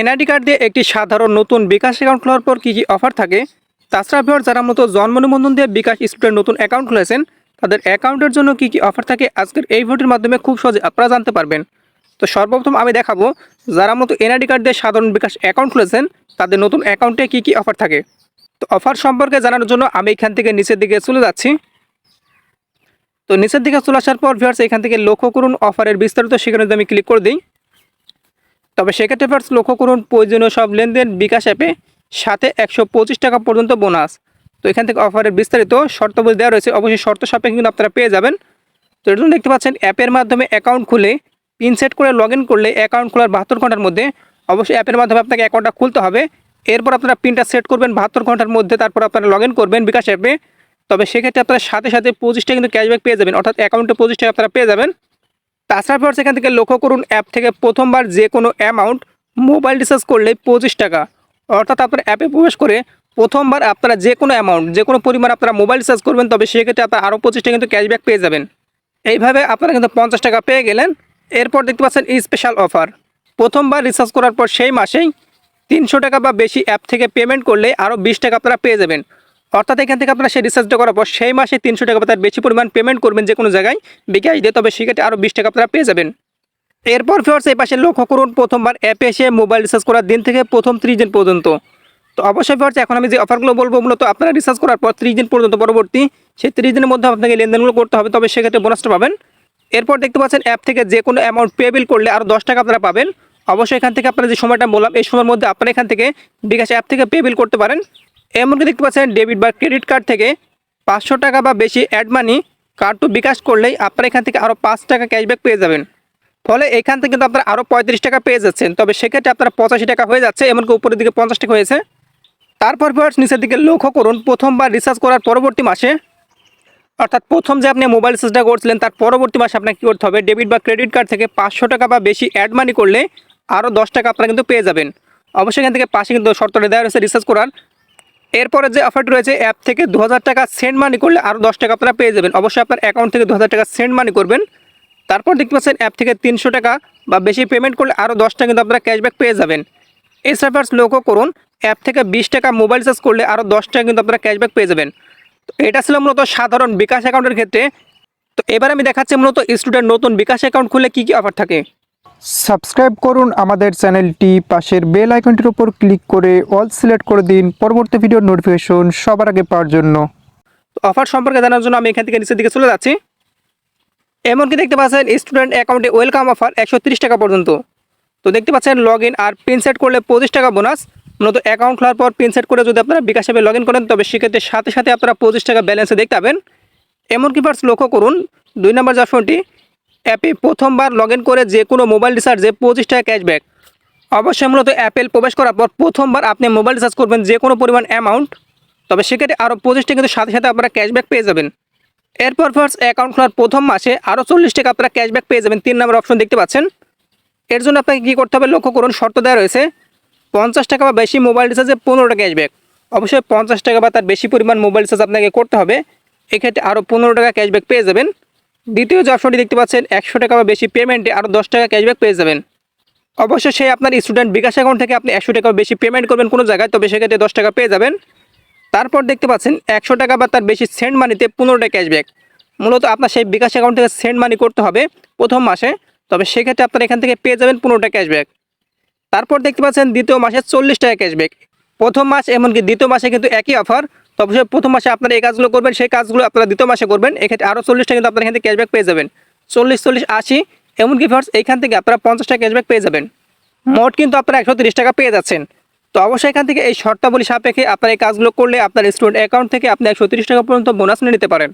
NID card দিয়ে একটি সাধারণ নতুন বিকাশ অ্যাকাউন্ট খোলার পর কী কী অফার থাকে? তাছাড়া ভিওর যারা মতো জন্ম নিবন্ধন দিয়ে বিকাশ স্টুডেন্ট নতুন অ্যাকাউন্ট খুলেছেন, তাদের অ্যাকাউন্টের জন্য কী কী অফার থাকে? আজকের এই ভিডিওর মাধ্যমে খুব সহজে আপনারা জানতে পারবেন। তো সর্বপ্রথম আমি দেখাবো, যারা মতো এনআইডি কার্ড দিয়ে সাধারণ বিকাশ অ্যাকাউন্ট খুলেছেন, তাদের নতুন অ্যাকাউন্টে কী কী অফার থাকে? তো অফার সম্পর্কে জানানোর জন্য আমি এখান থেকে নিচের দিকে চলে যাচ্ছি। তো নিচের দিকে চলে আসার পর ভিউয়ার্স এখান থেকে লক্ষ্য করুন অফারের বিস্তারিত সেখানে যদি আমি ক্লিক করে দিই তবে সেক্ষেত্রে ফার্স্ট লক্ষ্য করুন, প্রয়োজনীয় সব লেনদেন বিকাশ অ্যাপে সাথে একশো পঁচিশ টাকা পর্যন্ত বোনাস তো এখান থেকে অফারের বিস্তারিত শর্ত শর্তাবলী দেওয়া রয়েছে। অবশ্যই শর্ত সাপেক্ষে কিন্তু আপনারা পেয়ে যাবেন। তো এর জন্য দেখতে পাচ্ছেন অ্যাপের মাধ্যমে অ্যাকাউন্ট খুলে পিন সেট করে লগ করলে অ্যাকাউন্ট খোলার বাহাত্তর ঘণ্টার মধ্যে অবশ্যই অ্যাপের মাধ্যমে আপনাকে অ্যাকাউন্টটা খুলতে হবে। এরপর আপনারা পিনটা সেট করবেন বাহাত্তর ঘণ্টার মধ্যে, তারপর আপনারা লগ করবেন বিকাশ অ্যাপে। তবে সেক্ষেত্রে আপনারা সাথে সাথে পঁচিশটা কিন্তু ক্যাশব্যাক পেয়ে যাবেন। অর্থাৎ অ্যাকাউন্টে পঁচিশটা আপনারা পেয়ে যাবেন। তাছাড়া পর সেখান থেকে লক্ষ্য করুন অ্যাপ থেকে প্রথমবার যে কোনো অ্যামাউন্ট মোবাইল রিচার্জ করলে পঁচিশ টাকা। অর্থাৎ আপনার অ্যাপে প্রবেশ করে প্রথমবার আপনারা যে কোনো অ্যামাউন্ট যে কোনো পরিমাণ আপনারা মোবাইল রিচার্জ করবেন, তবে সেক্ষেত্রে আপনারা আরও পঁচিশ টাকা কিন্তু ক্যাশব্যাক পেয়ে যাবেন। এইভাবে আপনারা কিন্তু পঞ্চাশ টাকা পেয়ে গেলেন। এরপর দেখতে পাচ্ছেন স্পেশাল অফার প্রথমবার রিচার্জ করার পর সেই মাসেই তিনশো টাকা বা বেশি অ্যাপ থেকে পেমেন্ট করলে আরও বিশ টাকা আপনারা পেয়ে যাবেন। অর্থাৎ এখান থেকে আপনারা সেই রিচার্জটা করার পর সেই মাসে তিনশো টাকা বা তার বেশি পরিমাণ পেমেন্ট করবেন যে কোনো জায়গায় বিকাশ দিয়ে, তবে সেক্ষেত্রে আরও বিশ টাকা আপনারা পেয়ে যাবেন। এরপর ফিওর্স এই পাশে লক্ষ্য করুন, প্রথমবার অ্যাপে এসে মোবাইল রিচার্জ করার দিন থেকে প্রথম ত্রিশ দিন পর্যন্ত। তো অবশ্যই ফিওর্স এখন আমি যে অফারগুলো বলব, মূলত আপনারা রিচার্জ করার পর ত্রিশ দিন পর্যন্ত পরবর্তী সেই ত্রিশ দিনের মধ্যে আপনাকে লেনদেনগুলো করতে হবে, তবে সেক্ষেত্রে বোনাসটা পাবেন। এরপর দেখতে পাচ্ছেন অ্যাপ থেকে যে কোনো অ্যামাউন্ট পেবিল করলে আরও দশ টাকা আপনারা পাবেন। অবশ্যই এখান থেকে আপনারা যে সময়টা বললাম, এই সময়ের মধ্যে আপনারা এখান থেকে বিকাশ অ্যাপ থেকে পেবিল করতে পারেন। এমনকি দেখতে পাচ্ছেন ডেবিট বা ক্রেডিট কার্ড থেকে পাঁচশো টাকা বা বেশি add money card to bKash করলেই আপনারা এখান থেকে আরও পাঁচ টাকা ক্যাশব্যাক পেয়ে যাবেন। ফলে এখান থেকে কিন্তু আপনারা আরও পঁয়ত্রিশ টাকা পেয়ে যাচ্ছেন। তবে সেক্ষেত্রে আপনারা পঁচাশি টাকা হয়ে যাচ্ছে, এমনকি উপরের দিকে পঞ্চাশ টাকা হয়েছে। তারপর ভিউয়ার্স নিচের দিকে লক্ষ্য করুন, প্রথমবার রিচার্জ করার পরবর্তী মাসে। অর্থাৎ প্রথম যে আপনি মোবাইল রিচার্জটা করছিলেন, তার পরবর্তী মাসে আপনাকে কী করতে হবে? ডেবিট বা ক্রেডিট কার্ড থেকে পাঁচশো টাকা বা বেশি অ্যাড মানি করলে আরও দশ টাকা আপনারা কিন্তু পেয়ে যাবেন। অবশ্যই এখান থেকে পাশে কিন্তু শর্তটা দেওয়া রয়েছে রিচার্জ করার। এরপরে যে অফারটি রয়েছে অ্যাপ থেকে দু হাজার টাকা সেন্ড মানি করলে আরও দশ টাকা আপনারা পেয়ে যাবেন। অবশ্যই আপনার অ্যাকাউন্ট থেকে দু হাজার টাকা সেন্ড মানি করবেন। তারপর দেখতে পাচ্ছেন অ্যাপ থেকে তিনশো টাকা বা বেশি পেমেন্ট করলে আরও দশ টাকা কিন্তু আপনারা ক্যাশব্যাক পেয়ে যাবেন। এই সার্ভার্স লক্ষ্য করুন অ্যাপ থেকে বিশ টাকা মোবাইল চার্জ করলে আরও দশ টাকা কিন্তু আপনারা ক্যাশব্যাক পেয়ে যাবেন। তো এটা ছিল মূলত সাধারণ বিকাশ অ্যাকাউন্টের ক্ষেত্রে। তো এবার আমি দেখাচ্ছি মূলত স্টুডেন্ট নতুন বিকাশ অ্যাকাউন্ট খুলে কী কী অফার থাকে। সাবস্ক্রাইব করুন আমাদের চ্যানেলটি। পাশের বেল আইকনটির উপর ক্লিক করে অল সিলেক্ট করে দিন। পরবর্তী ভিডিওর নোটিফিকেশন সবার আগে পাওয়ার জন্য। অফার সম্পর্কে জানার জন্য আমি এখান থেকে নিচের দিকে চলে যাচ্ছি। এমনকি দেখতে পাচ্ছেন স্টুডেন্ট অ্যাকাউন্টে ওয়েলকাম অফার একশো ত্রিশ টাকা পর্যন্ত। তো দেখতে পাচ্ছেন লগ ইন আর পিন সেট করলে পঁচিশ টাকা বোনাস মূলত অ্যাকাউন্ট খোলার পর পিন সেট করে যদি আপনারা বিকাশ অ্যাপে লগ ইন করেন, তবে সেক্ষেত্রে সাথে সাথে আপনারা পঁচিশ টাকা ব্যালেন্সে দেখতে পাবেন। এমনকি ফার্স্ট লক্ষ্য করুন, দুই নম্বর যে অপশনটি অ্যাপে প্রথমবার লগ করে যে কোনো মোবাইল রিচার্জে পঁচিশ টাকা ক্যাশব্যাক। অবশ্যই মূলত অ্যাপেল প্রবেশ করার পর প্রথমবার আপনি মোবাইল রিচার্জ করবেন যে কোনো পরিমাণ অ্যামাউন্ট তবে সেক্ষেত্রে আরও পঁচিশ টাকা কিন্তু সাথে সাথে আপনারা ক্যাশব্যাক পেয়ে যাবেন। এরপর ফার্স্ট অ্যাকাউন্ট খোলার প্রথম মাসে আরও চল্লিশ টাকা আপনারা ক্যাশব্যাক পেয়ে যাবেন, তিন নম্বর অপশন দেখতে পাচ্ছেন। এর জন্য আপনাকে কী করতে হবে, লক্ষ্য করুন, শর্ত দেওয়া রয়েছে, পঞ্চাশ টাকা বা বেশি মোবাইল রিচার্জে পনেরোটা ক্যাশব্যাক অবশ্যই পঞ্চাশ টাকা বা তার বেশি পরিমাণ মোবাইল রিচার্জ আপনাকে করতে হবে, এক্ষেত্রে আরও পনেরো টাকা ক্যাশব্যাক পেয়ে যাবেন। দ্বিতীয় যে অপশনটি দেখতে পাচ্ছেন, একশো টাকা বা বেশি পেমেন্টে আরও দশ টাকা ক্যাশব্যাক পেয়ে যাবেন। অবশ্যই সেই আপনার স্টুডেন্ট বিকাশ অ্যাকাউন্ট থেকে আপনি একশো টাকা বেশি পেমেন্ট করবেন কোনো জায়গায়, তবে সেক্ষেত্রে দশ টাকা পেয়ে যাবেন। তারপর দেখতে পাচ্ছেন, একশো টাকা বা তার বেশি সেন্ড মানিতে পনেরোটা ক্যাশব্যাক মূলত আপনার সেই বিকাশ অ্যাকাউন্ট থেকে সেন্ড মানি করতে হবে প্রথম মাসে, তবে সেক্ষেত্রে আপনার এখান থেকে পেয়ে যাবেন পনেরোটা ক্যাশব্যাক তারপর দেখতে পাচ্ছেন, দ্বিতীয় মাসে চল্লিশ টাকা ক্যাশব্যাক প্রথম মাস এমনকি দ্বিতীয় মাসে কিন্তু একই অফার তবে অবশ্যই প্রথম মাসে আপনারা এই কাজগুলো করবেন, সেই কাজগুলো আপনারা দ্বিতীয় মাসে করবেন। এক্ষেত্রে আরও চল্লিশ টাকা কিন্তু আপনারা এখান থেকে ক্যাশব্যাক পেয়ে যাবেন। চল্লিশ চল্লিশ, আশি, এমনকি ফার্স এইখান থেকে আপনারা পঞ্চাশ টাকা ক্যাশব্যাক পেয়ে যাবেন। মোট কিন্তু আপনারা একশো তিরিশ টাকা পেয়ে যাচ্ছেন। তো অবশ্যই এখান থেকে এই শর্তাবলী সাপেক্ষে আপনার এই কাজগুলো করলে আপনার স্টুডেন্ট অ্যাকাউন্ট থেকে আপনি একশো টাকা পর্যন্ত বোনাস নিতে পারেন।